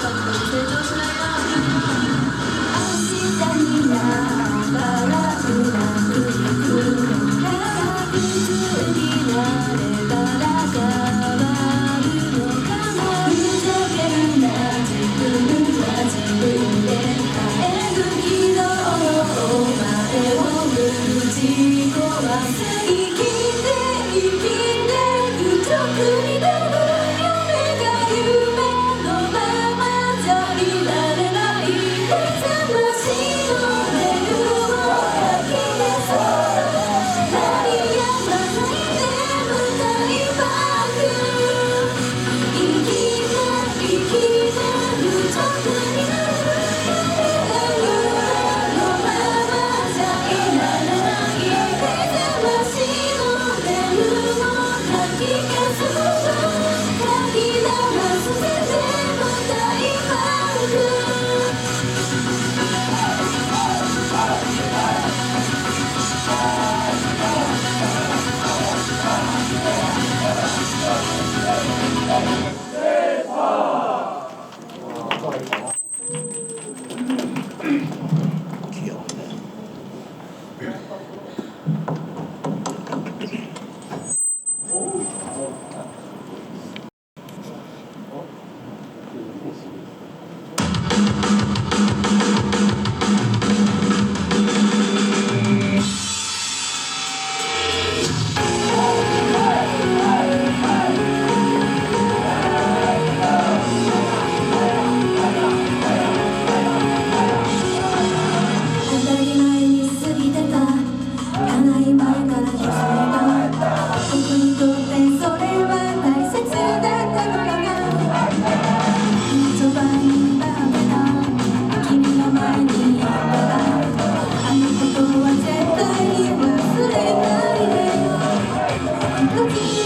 いつまでた you.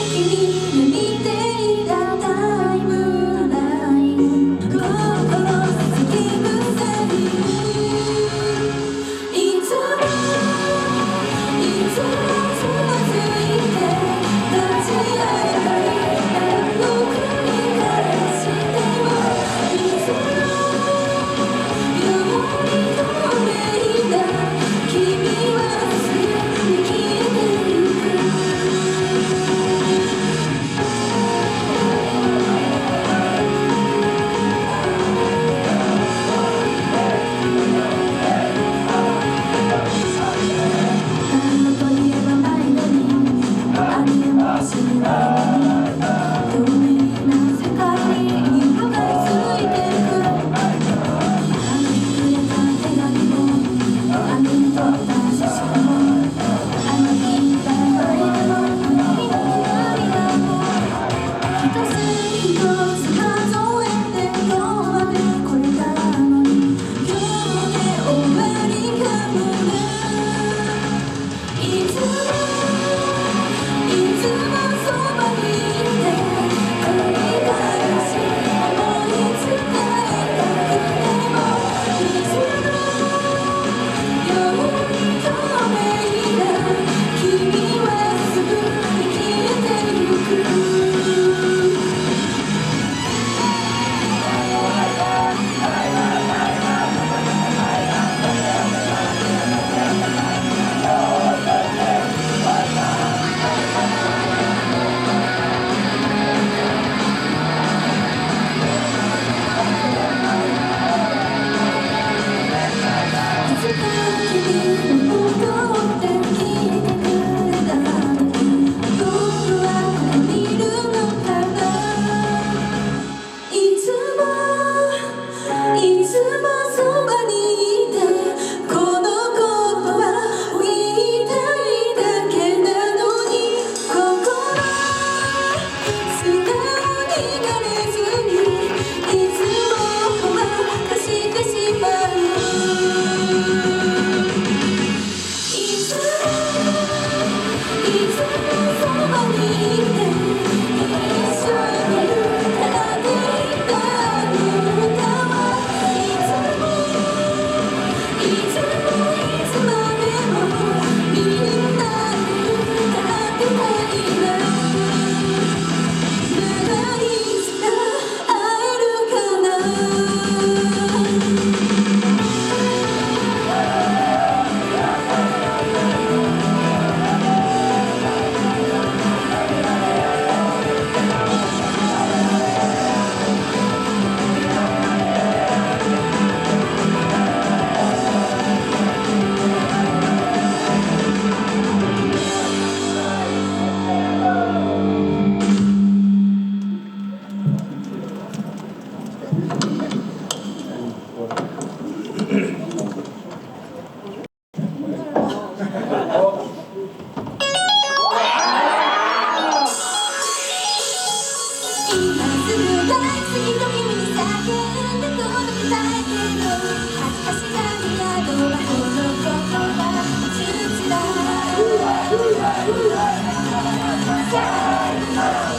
Save us!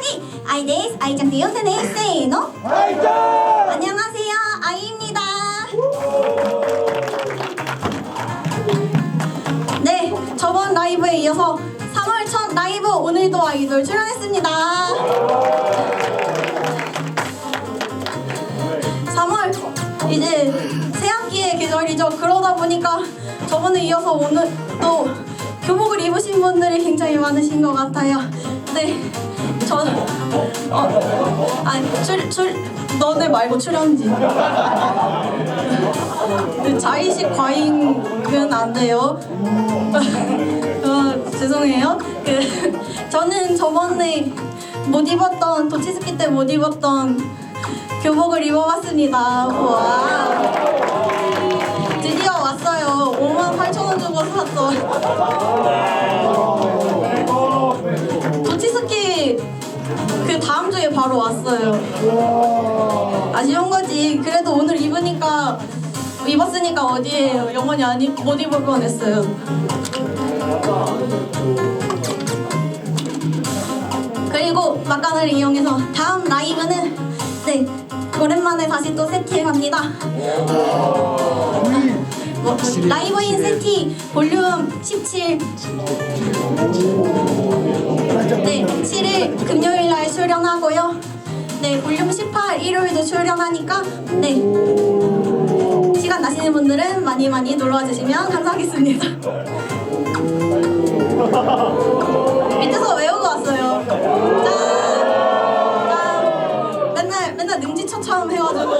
우사기 아이 데스 아이짱 데연테네 세이노 안녕하세요 아이입니다. 네 저번 라이브에 이어서 3월 첫 라이브 오늘도 아이돌 출연했습니다. 3월 이제 새학기의 계절이죠. 그러다 보니까 저번에 이어서 오늘 또 교복을 입으신 분들이 굉장히 많으신 것 같아요. 네 저는 어, 아니 출, 출, 너네 말고 출연지 네, 자의식 과잉은 안 돼요. 어, 죄송해요. 그 저는 저번에 못 입었던 도치스키 때 못 입었던 교복을 입어봤습니다. 와. 드디어 왔어요. 5만 8천 원 주고 샀어 바로 왔어요. 아쉬운 거지. 그래도 오늘 입으니까 입었으니까 어디에요? 영원히 안 입, 못 입을 뻔했어요. 그리고 막간을 이용해서 다음 라이브는 네 오랜만에 다시 또 세티에 갑니다. 뭐, 라이브인 세티 볼륨 17 네, 7일 금요일 날 출연하고요. 네, 볼륨 18 일요일도 출연하니까 네. 시간 나시는 분들은 많이 많이 놀러와 주시면 감사하겠습니다. 밑에서 외우고 왔어요. 짠! 짠! 맨날 맨날 능지처참 해가지고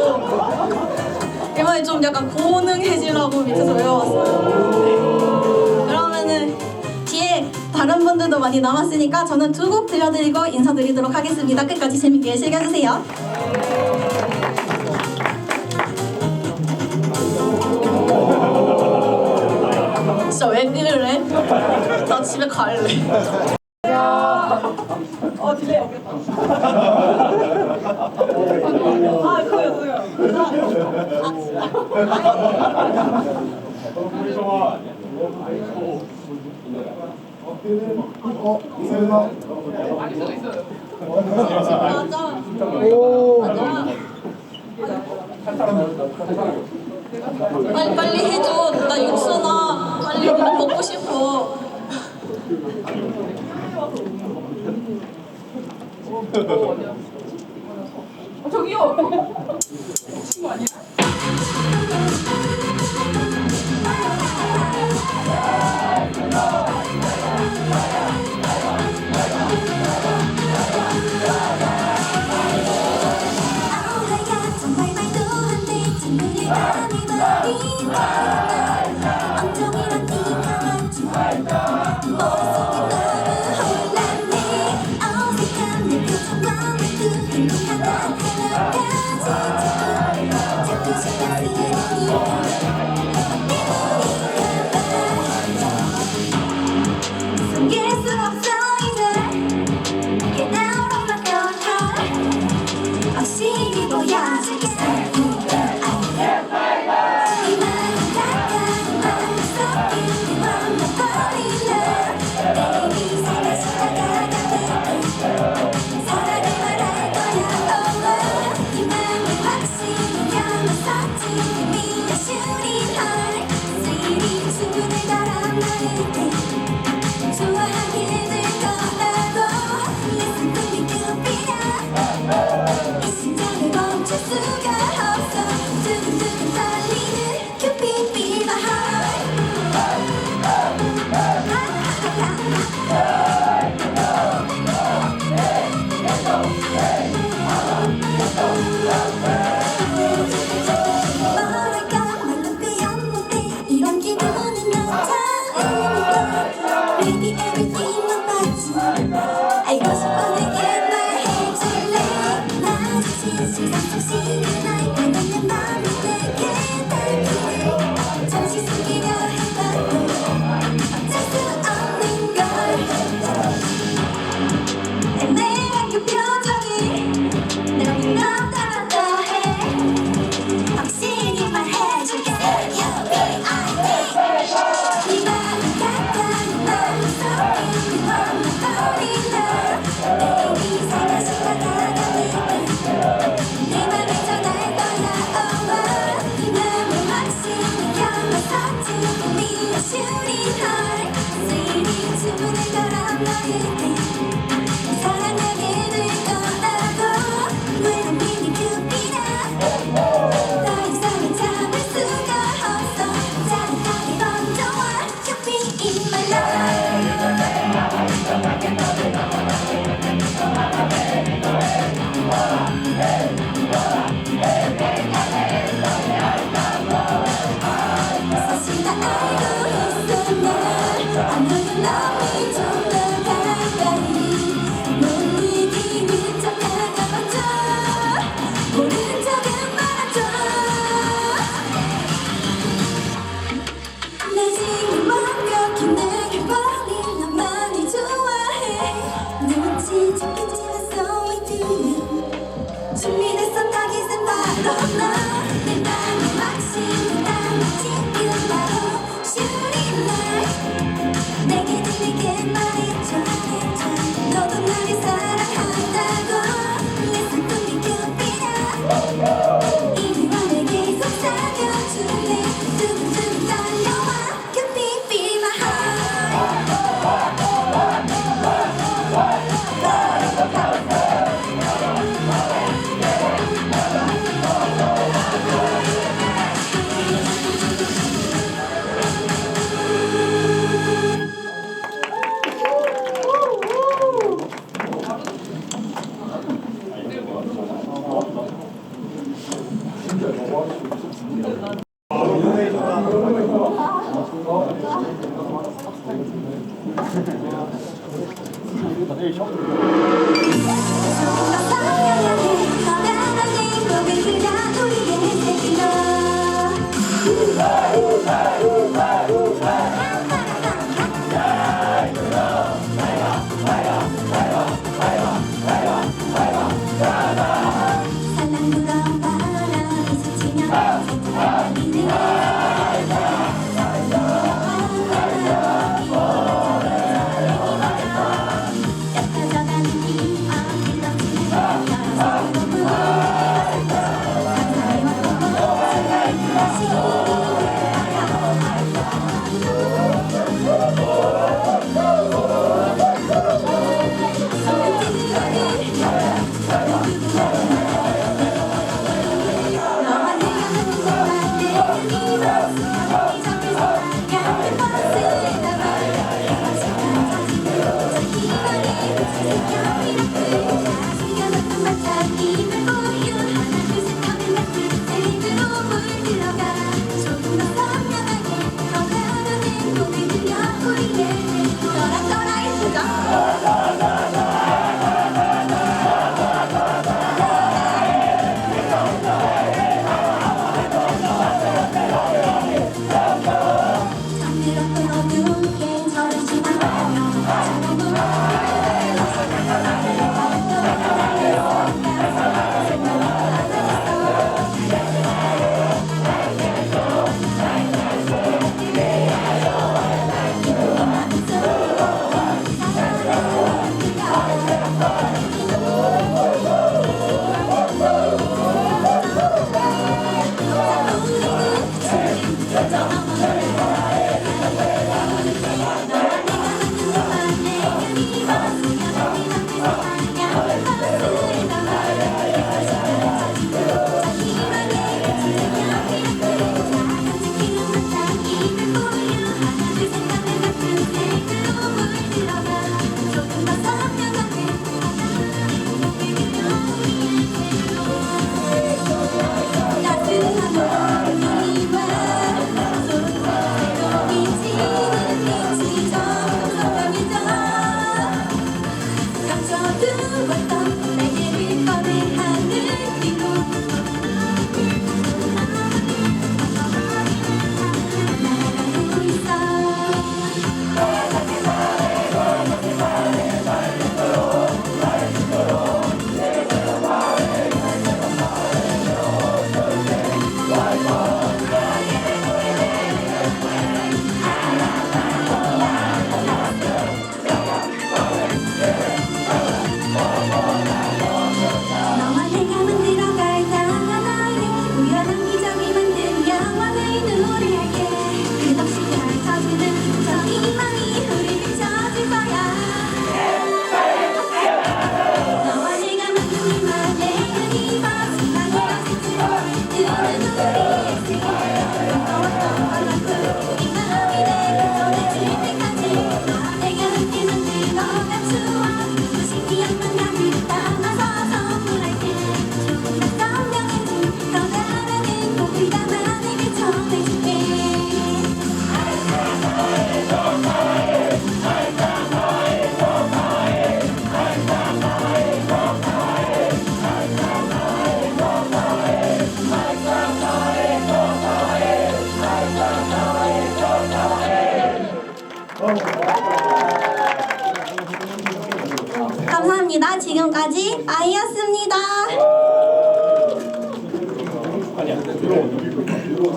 이번에 좀 약간 고능해지라고 밑에서 외워왔어요. 네. 다른 분들도 많이 남았으니까 저는 두 곡 들려드리고 인사드리도록 하겠습니다. 끝까지 재밌게 즐겨주세요. 진짜 웬일을 해? 나 집에 갈래. 맞아. 맞아. 빨리 빨리 해줘. 나 육수나 빨리 먹고 싶어. 아우라야 everything about you 알고 싶어 내게 말해줄래 마주친 시선 胸から泣いて